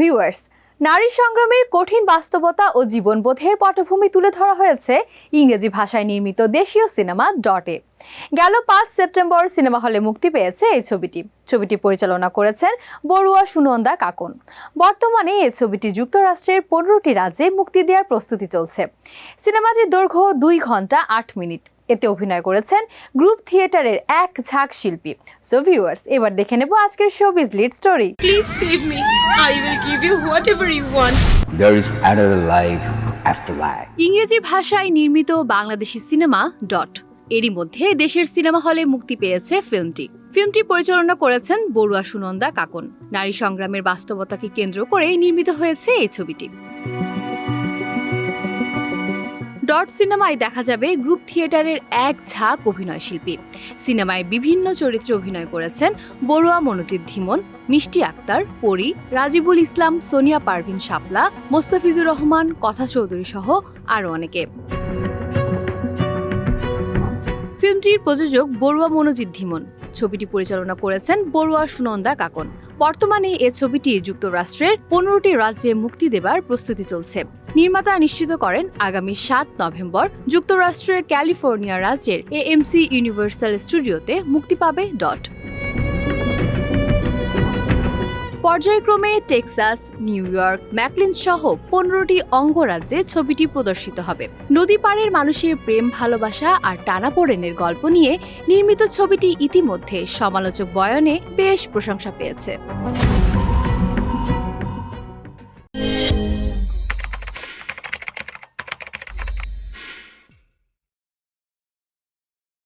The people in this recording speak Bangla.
ভিউয়ার্স নারী সংগ্রামের কঠিন বাস্তবতা ও জীবনবোধের পটভূমি তুলে ধরা হয়েছে ইংরেজি ভাষায় নির্মিত দেশীয় সিনেমা ডটে। গেল পাঁচ সেপ্টেম্বর সিনেমা হলে মুক্তি পেয়েছে এই ছবিটি। ছবিটি পরিচালনা করেছেন বড়ুয়া সুনন্দা কাকন। বর্তমানে এই ছবিটি যুক্তরাষ্ট্রের পনেরোটি রাজ্যে মুক্তি দেওয়ার প্রস্তুতি চলছে। সিনেমাটির দৈর্ঘ্য দুই ঘণ্টা আট মিনিট। এতে অভিনয় করেছেন গ্রুপ থিয়েটারের এক ঝাঁক শিল্পী সো ভিউয়ার্স এবার দেখে নেব আজকের showbiz lead story Please save me. I will give you whatever you want. There is another life after life. ইংরেজি ভাষায় নির্মিত বাংলাদেশি সিনেমা ডট এরই মধ্যে দেশের সিনেমা হলে মুক্তি পেয়েছে ফিল্মটি ফিল্মটি পরিচালনা করেছেন বড়ুয়া সুনন্দা কাকন নারী সংগ্রামের বাস্তবতাকে কেন্দ্র করে নির্মিত হয়েছে এই ছবিটি ডট সিনেমায় দেখা যাবে গ্রুপ থিয়েটারের এক ঝাঁক অভিনয় শিল্পী। সিনেমায় বিভিন্ন চরিত্রে অভিনয় করেছেন বড়ুয়া মনোজিৎ ধীমন, মিষ্টি আক্তার, পরি, রাজিবুল ইসলাম, সোনিয়া পারভিন শাপলা, মোস্তাফিজুর রহমান, কথা চৌধুরী সহ আরও অনেকে। ফিল্মটির প্রযোজক বড়ুয়া মনোজিৎ ধীমন। ছবিটি পরিচালনা করেছেন বড়ুয়া সুনন্দা কাকন। বর্তমানে এ ছবিটি যুক্তরাষ্ট্রের পনেরোটি রাজ্যে মুক্তি দেবার প্রস্তুতি চলছে। নির্মাতা নিশ্চিত করেন আগামী সাত নভেম্বর যুক্তরাষ্ট্রের ক্যালিফোর্নিয়া রাজ্যের এএমসি ইউনিভার্সাল স্টুডিওতে মুক্তি পাবে ডট। পর্যায়ক্রমে টেক্সাস, নিউ ইয়র্ক, ম্যাকলিন সহ পনেরোটি অঙ্গরাজ্যে ছবিটি প্রদর্শিত হবে। নদী পাড়ের মানুষের প্রেম, ভালোবাসা আর টানাপোড়েনের গল্প নিয়ে নির্মিত ছবিটি ইতিমধ্যে সমালোচক বয়নে বেশ প্রশংসা পেয়েছে।